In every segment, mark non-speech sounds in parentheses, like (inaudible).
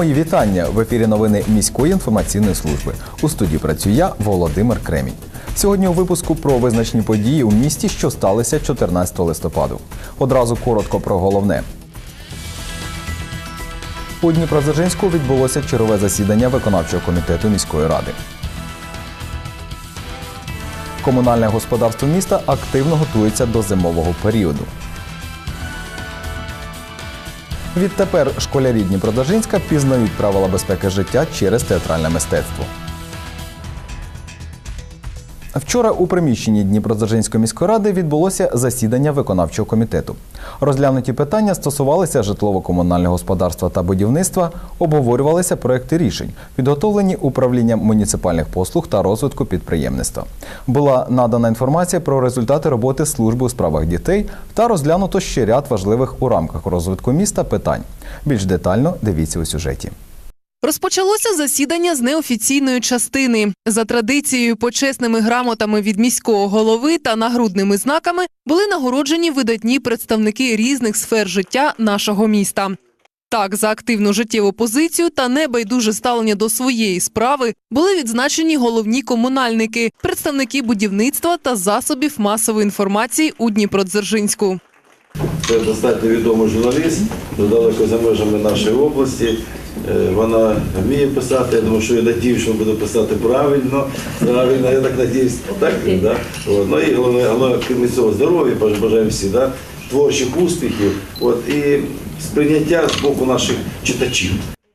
Мої вітання в ефірі новини міської інформаційної служби. У студії працюю я, Володимир Кремінь. Сьогодні у випуску про визначні події у місті, що сталися 14 листопаду. Одразу коротко про головне. У Дніпродзержинську відбулося чергове засідання виконавчого комітету міської ради. Комунальне господарство міста активно готується до зимового періоду. Відтепер школярі Дніпродзержинська пізнають правила безпеки життя через театральне мистецтво. Вчора у приміщенні Дніпродзержинської міської ради відбулося засідання виконавчого комітету. Розглянуті питання стосувалися житлово-комунального господарства та будівництва, обговорювалися проекти рішень, підготовлені управлінням муніципальних послуг та розвитку підприємництва. Була надана інформація про результати роботи служби у справах дітей та розглянуто ще ряд важливих у рамках розвитку міста питань. Більш детально дивіться у сюжеті. Розпочалося засідання з неофіційної частини. За традицією, почесними грамотами від міського голови та нагрудними знаками були нагороджені видатні представники різних сфер життя нашого міста. Так, за активну життєву позицію та небайдуже ставлення до своєї справи були відзначені головні комунальники, представники будівництва та засобів масової інформації у Дніпродзержинську. Це достатньо відомий журналіст, далеко за межами нашої області. Е, Вона вміє писати, я думаю, що я надію, що буде писати правильно. Правильно, я так надіюсь. Так, да? От. Ну і головне, головне місцевого здоров'я, бажаємо всі, да? творчих успіхів от, і сприйняття з боку наших читачів.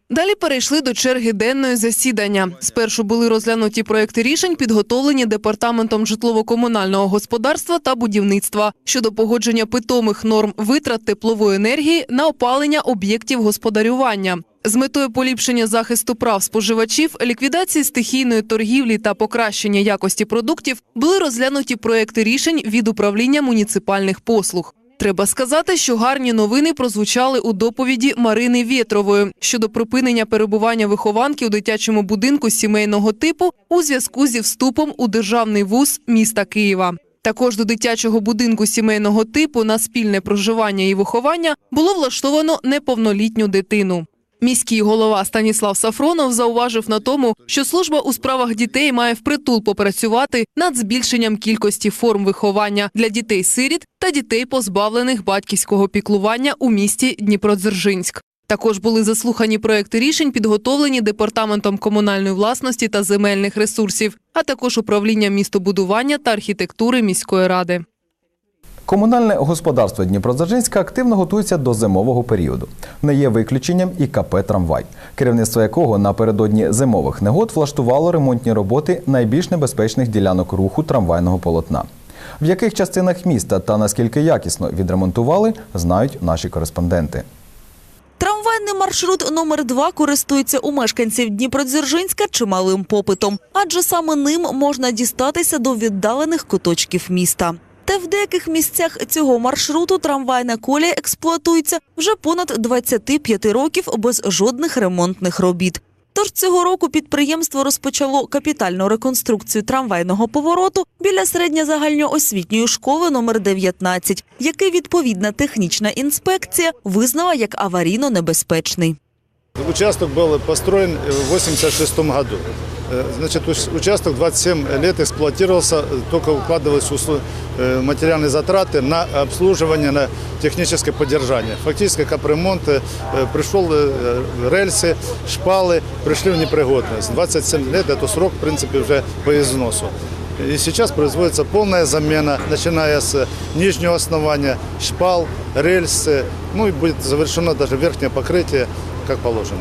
Далі перейшли до черги денної засідання. Спершу були розглянуті проекти рішень, підготовлені департаментом житлово-комунального господарства та будівництва щодо погодження питомих норм витрат теплової енергії на опалення об'єктів господарювання. З метою поліпшення захисту прав споживачів, ліквідації стихійної торгівлі та покращення якості продуктів були розглянуті проекти рішень від управління муніципальних послуг. Треба сказати, що гарні новини прозвучали у доповіді Марини Вєтрової щодо припинення перебування вихованки у дитячому будинку сімейного типу у зв'язку зі вступом у державний вуз міста Києва. Також до дитячого будинку сімейного типу на спільне проживання і виховання було влаштовано неповнолітню дитину. Міський голова Станіслав Сафронов зауважив на тому, що служба у справах дітей має впритул попрацювати над збільшенням кількості форм виховання для дітей-сиріт та дітей, позбавлених батьківського піклування у місті Дніпродзержинськ. Також були заслухані проекти рішень, підготовлені департаментом комунальної власності та земельних ресурсів, а також управлінням містобудування та архітектури міської ради. Комунальне господарство Дніпродзержинська активно готується до зимового періоду. Не є виключенням і КП Трамвай, керівництво якого напередодні зимових негод влаштувало ремонтні роботи найбільш небезпечних ділянок руху трамвайного полотна. В яких частинах міста та наскільки якісно відремонтували, знають наші кореспонденти. Трамвайний маршрут номер 2 користується у мешканців Дніпродзержинська чималим попитом, адже саме ним можна дістатися до віддалених куточків міста. Та в деяких місцях цього маршруту трамвайна колія експлуатується вже понад 25 років без жодних ремонтних робіт. Тож цього року підприємство розпочало капітальну реконструкцію трамвайного повороту біля середньозагальноосвітньої школи номер 19, який відповідна технічна інспекція визнала як аварійно небезпечний. Участок был построен в 86 году. Э, Значит, ус- участок 27 лет эксплуатировался, э, только укладывались услу- э, материальные затраты на обслуживание, на техническое поддержание. Фактически капремонт э, пришел, э, рельсы, шпалы пришли в непригодность. 27 лет – это срок, в принципе, уже по износу. И сейчас производится полная замена, начиная с нижнего основания, шпал, рельсы, ну и будет завершено даже верхнее покрытие, как положено.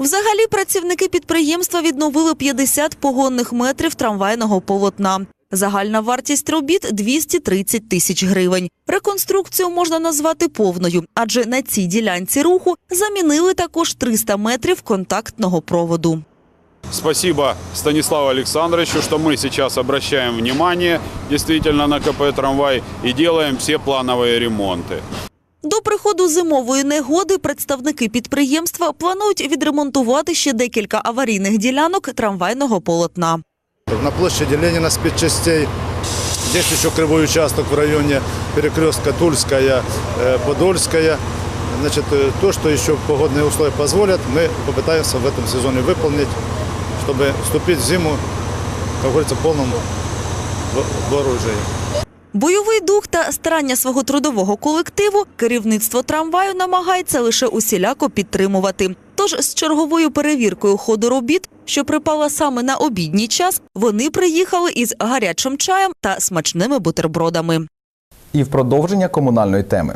Взагалі працівники підприємства відновили 50 погонних метрів трамвайного полотна. Загальна вартість робіт 230 тисяч гривень. Реконструкцію можна назвати повною, адже на цій ділянці руху замінили також 300 метрів контактного проводу. Спасибо Станиславу Александровичу, что мы сейчас обращаем внимание действительно на КП «Трамвай» и делаем все плановые ремонты. До приходу зимової негоди представники підприємства планують відремонтувати ще декілька аварійних ділянок трамвайного полотна. На площади Ленина спецчастей. Здесь еще кривой участок в районе перекрестка Тульская, э, Подольская. Значит, э, то, что еще погодные условия позволят, мы попытаемся в этом сезоне выполнить, чтобы вступить в зиму, как говорится, в полном во- вооружении. Бойовий дух та старання свого трудового колективу керівництво трамваю намагається лише усіляко підтримувати. Тож з черговою перевіркою ходу робіт, що припала саме на обідній час, вони приїхали із гарячим чаєм та смачними бутербродами. І в продовження комунальної теми.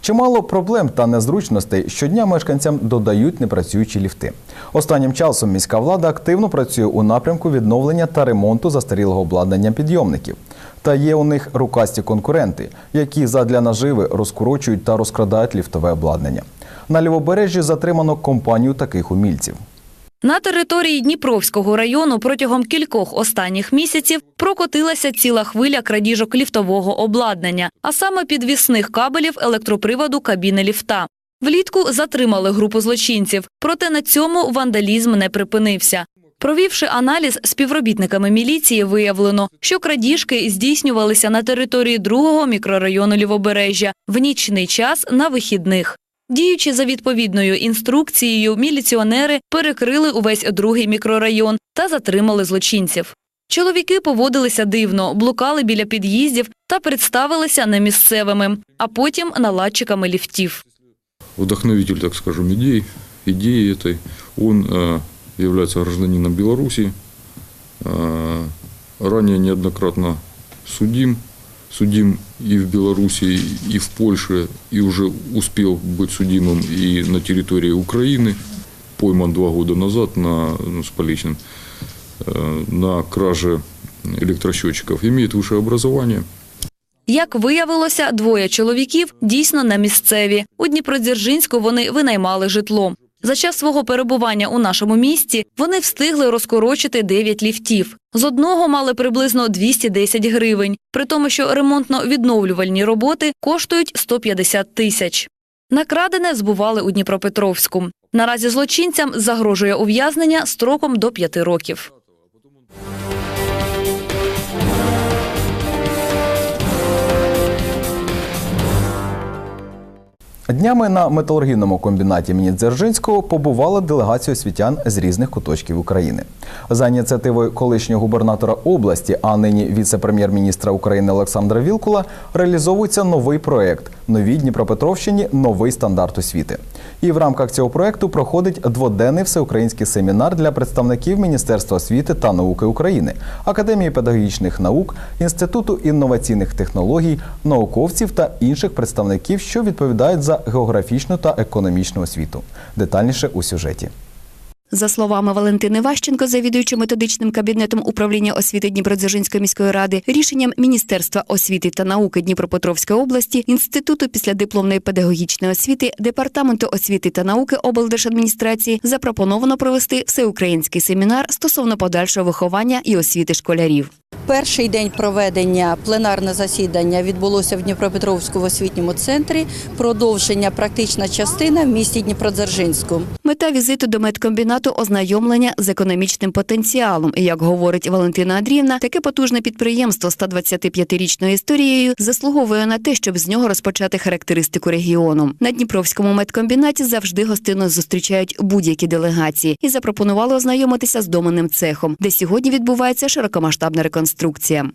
Чимало проблем та незручностей щодня мешканцям додають непрацюючі ліфти. Останнім часом міська влада активно працює у напрямку відновлення та ремонту застарілого обладнання підйомників. Та є у них рукасті конкуренти, які задля наживи розкорочують та розкрадають ліфтове обладнання. На лівобережжі затримано компанію таких умільців. На території Дніпровського району протягом кількох останніх місяців прокотилася ціла хвиля крадіжок ліфтового обладнання, а саме підвісних кабелів електроприводу кабіни ліфта. Влітку затримали групу злочинців, проте на цьому вандалізм не припинився. Провівши аналіз співробітниками міліції, виявлено, що крадіжки здійснювалися на території другого мікрорайону Лівобережжя в нічний час на вихідних. Діючи за відповідною інструкцією, міліціонери перекрили увесь другий мікрорайон та затримали злочинців. Чоловіки поводилися дивно, блукали біля під'їздів та представилися немісцевими, а потім наладчиками ліфтів. вдохновитель, так скажем, идей, идеи этой. Он э, является гражданином Беларуси, э, ранее неоднократно судим, судим и в Беларуси, и в Польше, и уже успел быть судимым и на территории Украины, пойман два года назад на, ну, с поличным, э, на краже электросчетчиков. Имеет высшее образование. Як виявилося, двоє чоловіків дійсно не місцеві. У Дніпродзержинську вони винаймали житло. За час свого перебування у нашому місті вони встигли розкорочити 9 ліфтів. З одного мали приблизно 210 гривень, при тому, що ремонтно-відновлювальні роботи коштують 150 тисяч. Накрадене збували у Дніпропетровську. Наразі злочинцям загрожує ув'язнення строком до 5 років. Днями на металургійному комбінаті імені Дзержинського побувала делегація освітян з різних куточків України. За ініціативою колишнього губернатора області, а нині віце-прем'єр-міністра України Олександра Вілкула, реалізовується новий проект Новій Дніпропетровщині новий стандарт освіти. І в рамках цього проекту проходить дводенний всеукраїнський семінар для представників Міністерства освіти та науки України, Академії педагогічних наук, Інституту інноваційних технологій, науковців та інших представників, що відповідають за географічну та економічну освіту. Детальніше у сюжеті. За словами Валентини Ващенко, завідуючи методичним кабінетом управління освіти Дніпродзержинської міської ради, рішенням Міністерства освіти та науки Дніпропетровської області, Інституту післядипломної педагогічної освіти, департаменту освіти та науки облдержадміністрації запропоновано провести всеукраїнський семінар стосовно подальшого виховання і освіти школярів. Перший день проведення пленарне засідання відбулося в Дніпропетровському освітньому центрі. Продовження практична частина в місті Дніпродзержинську. Мета візиту до медкомбінату ознайомлення з економічним потенціалом. І як говорить Валентина Андріївна, таке потужне підприємство з 125-річною історією заслуговує на те, щоб з нього розпочати характеристику регіону. На Дніпровському медкомбінаті завжди гостинно зустрічають будь-які делегації і запропонували ознайомитися з доменним цехом, де сьогодні відбувається широкомасштабна реконструкція.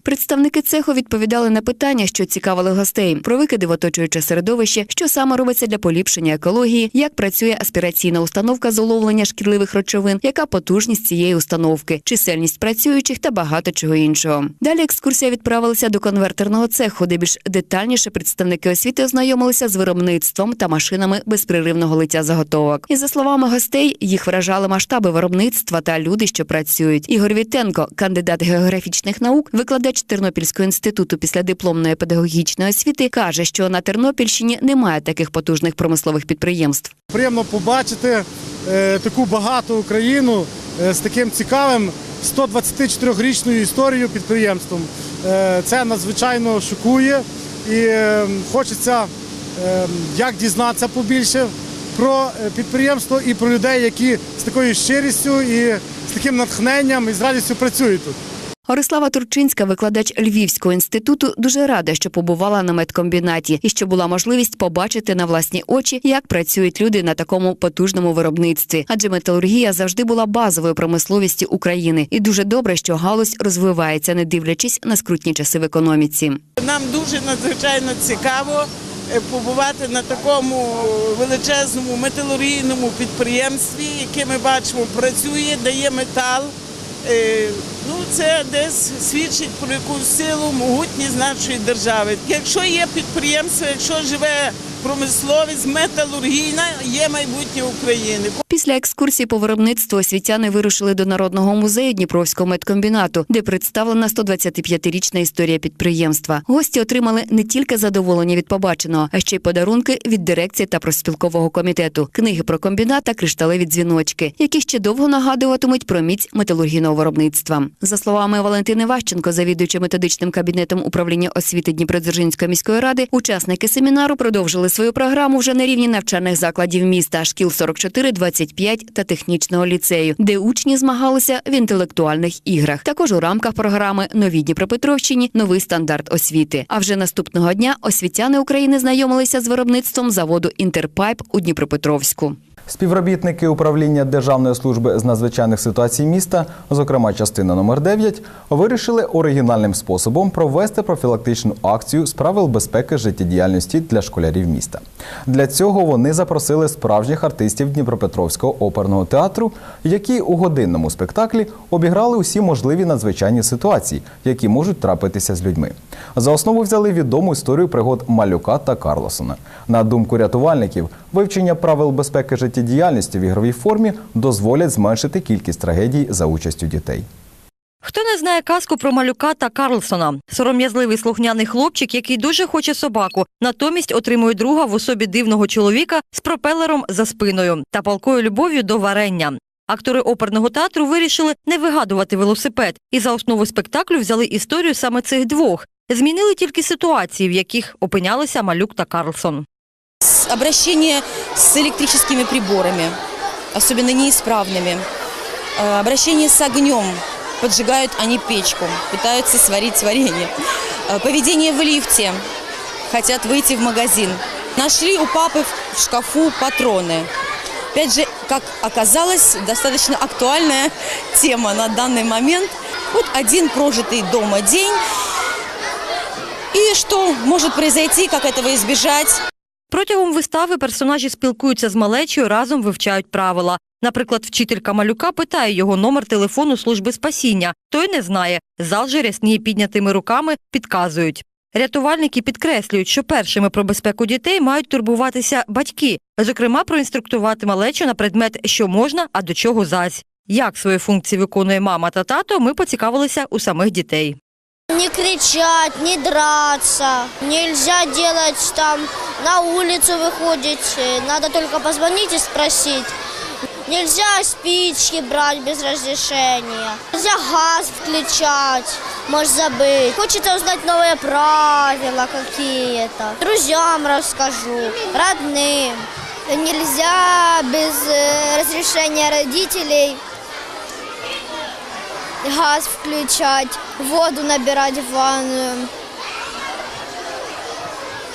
Представники цеху відповідали на питання, що цікавили гостей про викиди в оточуюче середовище, що саме робиться для поліпшення екології, як працює аспіраційна установка з уловлення шкідливих речовин, яка потужність цієї установки, чисельність працюючих та багато чого іншого. Далі екскурсія відправилася до конвертерного цеху, де більш детальніше представники освіти ознайомилися з виробництвом та машинами безпреривного лиття заготовок. І за словами гостей, їх вражали масштаби виробництва та люди, що працюють. Ігор Вітенко, кандидат географічних наук, викладач Тернопільського інституту післядипломної педагогічної освіти, каже, що на Тернопільщині немає таких потужних промислових підприємств. Приємно побачити е, таку багату Україну е, з таким цікавим 124-річною історією підприємством. Е, це надзвичайно шокує і хочеться як дізнатися побільше про підприємство і про людей, які з такою щирістю і з таким натхненням і з радістю працюють тут. Орислава Турчинська, викладач Львівського інституту, дуже рада, що побувала на медкомбінаті і що була можливість побачити на власні очі, як працюють люди на такому потужному виробництві. Адже металургія завжди була базовою промисловістю України, і дуже добре, що галузь розвивається, не дивлячись на скрутні часи в економіці. Нам дуже надзвичайно цікаво е, побувати на такому величезному металургійному підприємстві, яке ми бачимо працює, дає метал. Ну, це десь свідчить про якусь силу, могутність нашої держави. Якщо є підприємство, якщо живе промисловість, металургійна, є майбутнє України. Після екскурсії по виробництву освітяни вирушили до Народного музею Дніпровського медкомбінату, де представлена 125-річна історія підприємства. Гості отримали не тільки задоволення від побаченого, а ще й подарунки від дирекції та проспілкового комітету, книги про комбінат та кришталеві дзвіночки, які ще довго нагадуватимуть про міць металургійного виробництва. За словами Валентини Ващенко, завідуючи методичним кабінетом управління освіти Дніпродзержинської міської ради, учасники семінару продовжили свою програму вже на рівні навчальних закладів міста шкіл 44, 25 та технічного ліцею, де учні змагалися в інтелектуальних іграх. Також у рамках програми Нові Дніпропетровщині новий стандарт освіти. А вже наступного дня освітяни України знайомилися з виробництвом заводу Інтерпайп у Дніпропетровську. Співробітники управління Державної служби з надзвичайних ситуацій міста, зокрема частина номер 9, вирішили оригінальним способом провести профілактичну акцію з правил безпеки життєдіяльності для школярів міста. Для цього вони запросили справжніх артистів Дніпропетровського оперного театру, які у годинному спектаклі обіграли усі можливі надзвичайні ситуації, які можуть трапитися з людьми. За основу взяли відому історію пригод Малюка та Карлосона. На думку рятувальників, вивчення правил безпеки життєдіяльності в ігровій формі дозволять зменшити кількість трагедій за участю дітей. Хто не знає казку про малюка та Карлсона? Сором'язливий слухняний хлопчик, який дуже хоче собаку, натомість отримує друга в особі дивного чоловіка з пропелером за спиною та палкою любов'ю до варення. Актори оперного театру вирішили не вигадувати велосипед і за основу спектаклю взяли історію саме цих двох. Змінили тільки ситуації, в яких опинялися малюк та Карлсон. Обращение с электрическими приборами, особенно неисправными, Э, обращение с огнем, поджигают они печку, пытаются сварить варенье, Э, поведение в лифте, хотят выйти в магазин. Нашли у папы в шкафу патроны. Опять же, как оказалось, достаточно актуальная (laughs) тема на данный момент. Вот один прожитый дома день. И что может произойти, как этого избежать? Протягом вистави персонажі спілкуються з малечою, разом вивчають правила. Наприклад, вчителька малюка питає його номер телефону служби спасіння. Той не знає. Зал же рясніє піднятими руками, підказують. Рятувальники підкреслюють, що першими про безпеку дітей мають турбуватися батьки, зокрема, проінструктувати малечу на предмет, що можна, а до чого зась. Як свої функції виконує мама та тато, ми поцікавилися у самих дітей. Не кричать, не драться. Нельзя делать там на улицу выходить. Э, Надо только позвонить и спросить. Нельзя спички брать без разрешения. Нельзя газ включать. Можешь забыть. Хочется узнать новые правила какие-то. Друзьям расскажу, родным. Нельзя без э, разрешения родителей газ включать, воду набирать в ванную.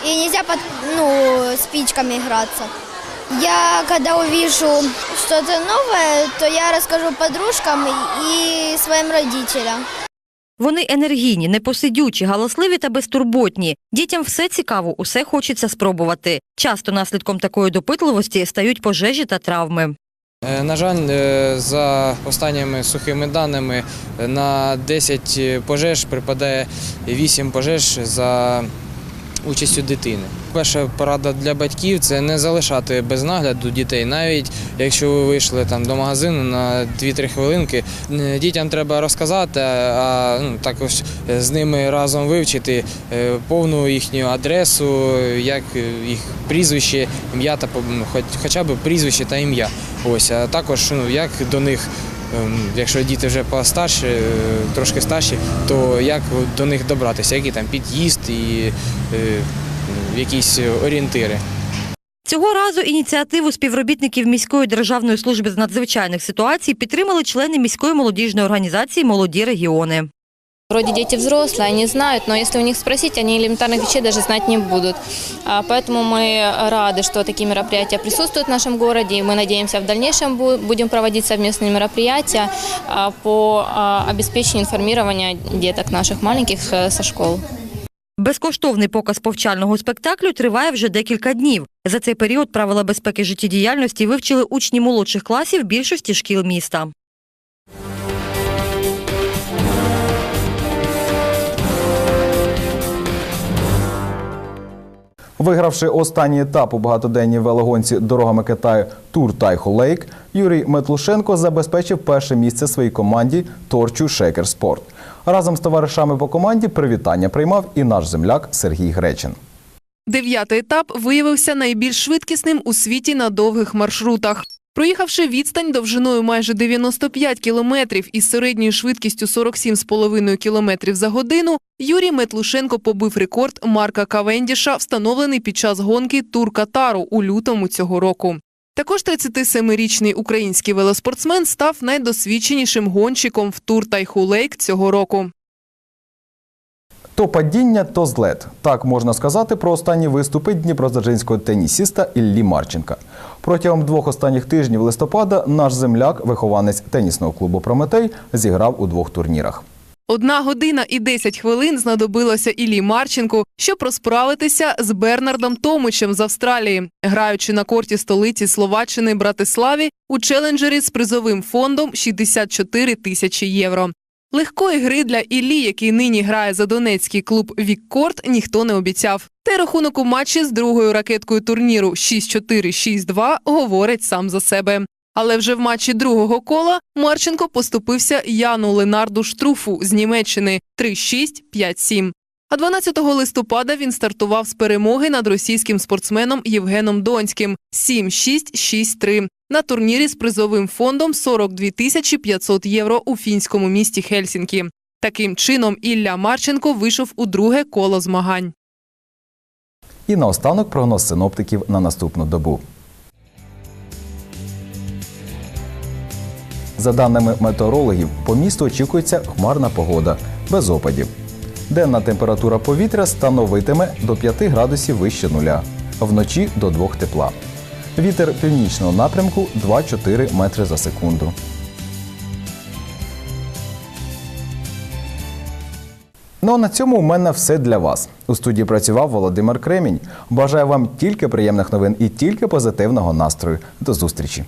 И нельзя под, ну, спичками играться. Я, когда увижу что-то новое, то я расскажу подружкам и своим родителям. Вони енергійні, непосидючі, галасливі та безтурботні. Дітям все цікаво, усе хочеться спробувати. Часто наслідком такої допитливості стають пожежі та травми. Е, На жаль, е, за останніми сухими даними е, на 10 пожеж припадає 8 пожеж за участю дитини. Перша порада для батьків це не залишати без нагляду дітей, навіть якщо ви вийшли там до магазину на 2-3 хвилинки. Е, Дітям треба розказати, а ну, також з ними разом вивчити е, повну їхню адресу, як їх прізвище, ім'я та ну, хоч, хоча б прізвище та ім'я. Ось, а також ну, як до них. Ем, Якщо діти вже постарші, е, трошки старші, то як до них добратися, який там під'їзд і е, якісь орієнтири. Цього разу ініціативу співробітників міської державної служби з надзвичайних ситуацій підтримали члени міської молодіжної організації Молоді регіони. Вроде дети взрослые, они знают, но если у них спросить, они элементарных вещей даже знать не будут. А, Поэтому мы рады, что такие мероприятия присутствуют в нашем городе, и мы надеемся, в дальнейшем бу- будем проводить совместные мероприятия а, по а, обеспечению информирования деток наших маленьких э, со школ. Безкоштовний показ повчального спектаклю триває вже декілька днів. За цей період правила безпеки життєдіяльності вивчили учні молодших класів більшості шкіл міста. Вигравши останній етап у багатоденній велогонці дорогами Китаю Тур Тайхо Лейк, Юрій Метлушенко забезпечив перше місце своїй команді Торчу Шекер Спорт. Разом з товаришами по команді привітання приймав і наш земляк Сергій Гречин. Дев'ятий етап виявився найбільш швидкісним у світі на довгих маршрутах. Проїхавши відстань довжиною майже 95 кілометрів із середньою швидкістю 47,5 кілометрів за годину, Юрій Метлушенко побив рекорд Марка Кавендіша, встановлений під час гонки Тур Катару у лютому цього року. Також 37-річний український велоспортсмен став найдосвідченішим гонщиком в Тур Тайху Лейк цього року. То падіння, то злет. Так можна сказати про останні виступи дніпродзержинського тенісіста Іллі Марченка. Протягом двох останніх тижнів листопада наш земляк, вихованець тенісного клубу Прометей, зіграв у двох турнірах. Одна година і 10 хвилин знадобилося Іллі Марченку, щоб розправитися з Бернардом Томичем з Австралії, граючи на корті столиці Словаччини Братиславі у челенджері з призовим фондом 64 тисячі євро. Легкої гри для Іллі, який нині грає за донецький клуб Віккорт, ніхто не обіцяв. Та рахунок у матчі з другою ракеткою турніру 6-4-6-2 говорить сам за себе. Але вже в матчі другого кола Марченко поступився Яну Ленарду Штруфу з Німеччини 3-6-5-7. А 12 листопада він стартував з перемоги над російським спортсменом Євгеном Донським 7-6-6-3 на турнірі з призовим фондом 42 тисячі 500 євро у фінському місті Хельсінкі. Таким чином Ілля Марченко вийшов у друге коло змагань. І наостанок прогноз синоптиків на наступну добу. За даними метеорологів, по місту очікується хмарна погода без опадів. Денна температура повітря становитиме до 5 градусів вище нуля, вночі до 2 тепла. Вітер північного напрямку 2-4 метри за секунду. Ну а на цьому у мене все для вас. У студії працював Володимир Кремінь. Бажаю вам тільки приємних новин і тільки позитивного настрою. До зустрічі!